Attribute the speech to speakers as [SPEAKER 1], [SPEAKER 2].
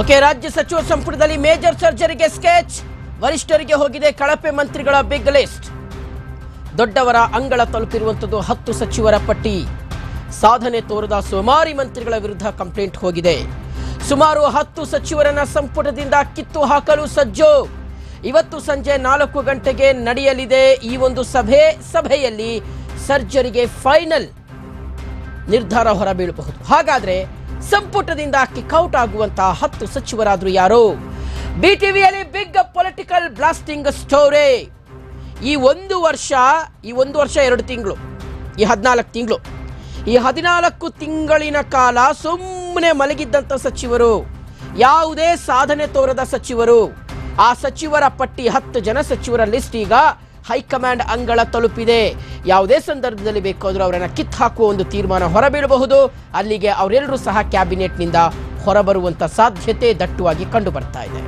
[SPEAKER 1] Okay, ರಾಜ್ಯ ಸಚಿವ ಸಂಪುಟದಲ್ಲಿ ಮೇಜರ್ ಸರ್ಜರಿಗೆ ಸ್ಕೆಚ್, ವರಿಷ್ಠರಿಗೆ ಹೋಗಿದೆ ಕಳಪೆ ಮಂತ್ರಿಗಳ ಬಿಗ್ ಲಿಸ್ಟ್. ದೊಡ್ಡವರ ಅಂಗಳ ತಲುಪಿರುವಂಥದ್ದು ಹತ್ತು ಸಚಿವರ ಪಟ್ಟಿ. ಸಾಧನೆ ತೋರದ ಸುಮಾರಿ ಮಂತ್ರಿಗಳ ವಿರುದ್ಧ ಕಂಪ್ಲೇಂಟ್ ಹೋಗಿದೆ. ಸುಮಾರು ಹತ್ತು ಸಚಿವರನ್ನ ಸಂಪುಟದಿಂದ ಕಿತ್ತು ಹಾಕಲು ಸಜ್ಜು. ಇವತ್ತು ಸಂಜೆ ನಾಲ್ಕು ಗಂಟೆಗೆ ನಡೆಯಲಿದೆ ಈ ಒಂದು ಸಭೆ. ಸಭೆಯಲ್ಲಿ ಸರ್ಜರಿಗೆ ಫೈನಲ್ ನಿರ್ಧಾರ ಹೊರಬೀಳಬಹುದು. ಹಾಗಾದ್ರೆ ಸಂಪುಟದಿಂದ ಕಿಕ್ಔಟ್ ಆಗುವಂತಹ ಹತ್ತು ಸಚಿವರಾದರೂ ಯಾರು? ಬಿಟಿವಿಯಲ್ಲಿ ಬಿಗ್ ಪೊಲಿಟಿಕಲ್ ಬ್ಲಾಸ್ಟಿಂಗ್ ಸ್ಟೋರಿ. ಈ ಒಂದು ವರ್ಷ, ಈ ಒಂದು ವರ್ಷ ಎರಡು ತಿಂಗಳು, ಈ ಹದಿನಾಲ್ಕು ತಿಂಗಳು. ಈ ಹದಿನಾಲ್ಕು ತಿಂಗಳಿನ ಕಾಲ ಸುಮ್ಮನೆ ಮಲಗಿದ್ದಂಥ ಸಚಿವರು, ಯಾವುದೇ ಸಾಧನೆ ತೋರದ ಸಚಿವರು, ಆ ಸಚಿವರ ಪಟ್ಟಿ ಹತ್ತು ಜನ ಸಚಿವರ ಲಿಸ್ಟ್ ಈಗ ಹೈಕಮಾಂಡ್ ಅಂಗಳ ತಲುಪಿದೆ. ಯಾವುದೇ ಸಂದರ್ಭದಲ್ಲಿ ಬೇಕಾದರೂ ಅವರನ್ನು ಕಿತ್ ಹಾಕುವ ಒಂದು ತೀರ್ಮಾನ ಹೊರಬೀಳಬಹುದು. ಅಲ್ಲಿಗೆ ಅವರೆಲ್ಲರೂ ಸಹ ಕ್ಯಾಬಿನೆಟ್ನಿಂದ ಹೊರಬರುವಂಥ ಸಾಧ್ಯತೆ ದಟ್ಟವಾಗಿ ಕಂಡು ಬರ್ತಾ ಇದೆ.